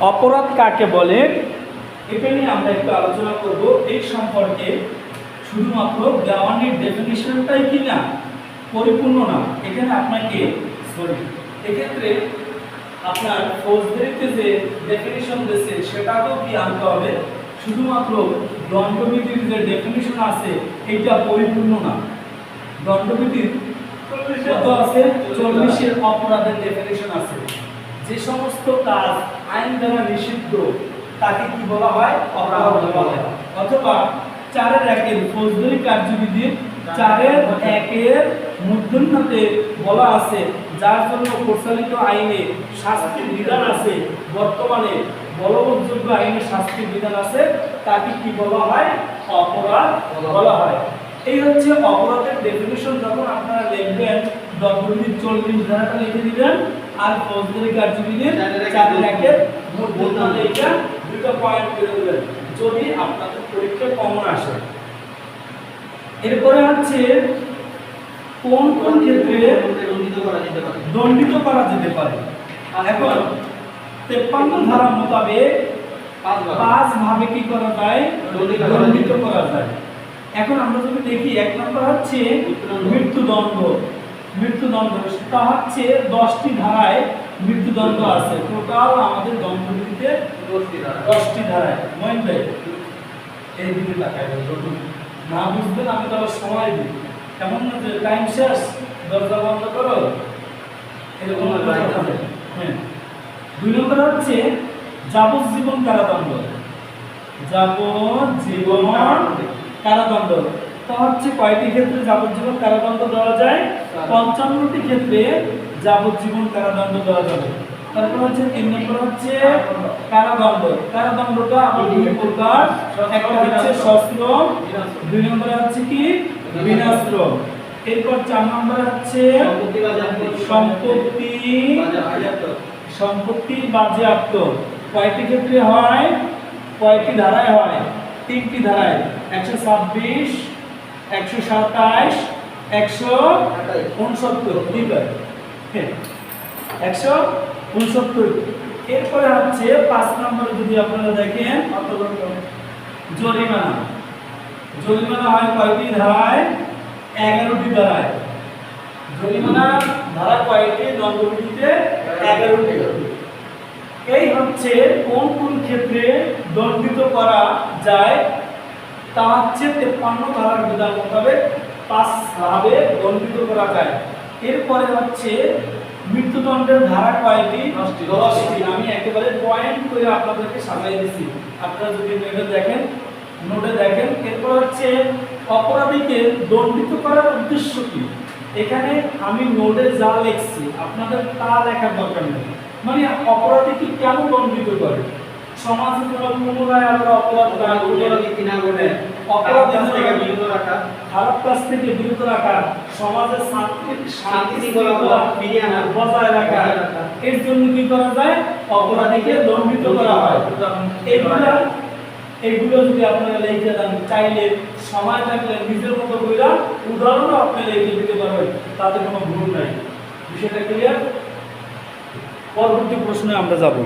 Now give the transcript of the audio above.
অপরাধ কাকে বলে? এটা নিয়ে আমরা একটু আলোচনা করব। এই সম্পর্কে শুধুমাত্র দেওয়ানির ডেফিনেশনটাই কি না? পরিপূর্ণ না। এখানে আপনাকে সরি এক্ষেত্রে আপনার ফৌজদারিতে যে ডেফিনেশন দিয়েছে সেটাকেও কি আনতে হবে? শুধুমাত্র দণ্ডবিধির যে ডেফিনেশন আছে এটা পরিপূর্ণ না। দণ্ডবিধির আছে? চল্লিশের অপরাধের ডেফিনেশন আছে। যে সমস্ত কাজ আইন দ্বারা নিষিদ্ধ, তাকে কি বলা হয়? অপরাধ বলা হয়। অথবা চারের একের ফৌজদারি কার্যবিধির চারের একের মূর্ধন্যতে বলা আছে, যার জন্য প্রচলিত আইনে শাস্তির বিধান আছে, বর্তমানে বলবৎযোগ্য আইনে শাস্তির বিধান আছে, তাকে কি বলা হয়? অপরাধ বলা হয়। এই হচ্ছে অপরাধের ডেফিনেশন যখন আপনারা লিখবেন দণ্ডবিধির চল্লিশ ধারাটা লিখে দিবেন আর ফৌজদারি কার্যবিধির চার র্যাকের মোট বলতে এইটা দুটো পয়েন্ট করে দেবেন যদি আপনাদের পরীক্ষায় কমন আসে। এরপরে হচ্ছে কোন কোন ক্ষেত্রে দণ্ডিত করা যেতে পারে? দণ্ডিত করা যেতে পারে এখন তেপ্পান্ন ধারা মোতাবেক পাঁচ ভাবে কি করা যায়? দণ্ডিত করা যায়। এখন আমরা যদি দেখি এক নম্বর হচ্ছে মৃত্যুদণ্ড। মৃত্যুদণ্ড তা হচ্ছে দশটি ধারায় মৃত্যুদণ্ড আছে। টোটাল আমাদের দণ্ডবিধিতে দশটি ধারায়। মহিন ভাই এই দিকে রটুন। না বুঝবেন আমি তো আবার সময় দিই। কেমন না যে টাইম শেষ দরজা বন্ধ করো। এরকম হবে। হ্যাঁ দুই নম্বর হচ্ছে যাবজ্জীবন কারাদণ্ড। যাবজ্জীবন কারাদণ্ড। তা হচ্ছে কয়টি ক্ষেত্রে যাবজ্জীবন কারাদণ্ড দেওয়া যায়? পঞ্চান্নটি ক্ষেত্রে যাবজ্জীবন কারাদণ্ড দেওয়া যাবে। তারপর হচ্ছে তিন নম্বর হচ্ছে কারাদণ্ড। কারাদণ্ডটা আবার দুই প্রকার। একটা হচ্ছে সশ্রম দুই নম্বরে হচ্ছে কি? বিনাশ্রম এরপর চার নম্বরে হচ্ছে সম্পত্তি সম্পত্তি বাজেয়াপ্ত। কয়টি ক্ষেত্রে হয়? কয়টি ধারায় হয়? তিনটি ধারায়, একশো ছাব্বিশ, একশো সাতাশ একশো উনসত্তর তিনবার হ্যাঁ একশো উনসত্তর। এরপরে হচ্ছে পাঁচ নম্বরে যদি আপনারা দেখেন, জরিমানা। জরিমানা হয় কয়টি ধারায়? এগারোটি ধারায়। জরিমানা ধারা কয়টি? দণ্ডবিধিতে এগারোটি। এই হচ্ছে কোন কোন ক্ষেত্রে দণ্ডিত করা যায়? তা হচ্ছে তেপ্পান্ন ধারার বিধান মোতাবেক পাঁচ ভাবে দণ্ডিত করা যায়। এরপরে হচ্ছে মৃত্যুদণ্ডের ধারা কয়টি? দশটি। দশটি। আমি একেবারে পয়েন্ট করে আপনাদেরকে সাজাই দিছি। আপনারা যদি নোটে দেখেন নোটে দেখেন এরপর হচ্ছে অপরাধীকে দণ্ডিত করার উদ্দেশ্য কি? এখানে আমি নোটে যা লিখছি আপনাদের তা লেখার দরকার নেই। মানে অপরাধীকে কেন দণ্ডিত করে? সমাজে পুনরায় আমরা অপরাধ না করে অপরাধী থেকে বিরত রাখা। খারাপ কাজ থেকে বিরত রাখা সমাজের শান্তি শান্তি শৃঙ্খলা শৃঙ্খলা ফিরিয়ে আনা, বজায় রাখা। এর জন্য কি করা যায়? অপরাধীকে দণ্ডিত করা হয়। এগুলো যদি আপনারা লিখে দেন, চাইলে সময় থাকলে নিজের মতো কইরা উদাহরণও আপনি লিখে দিতে পারবেন, তাতে কোনো ভুল নাই। বিষয়টা ক্লিয়ার পরবর্তী প্রশ্নে আমরা যাব।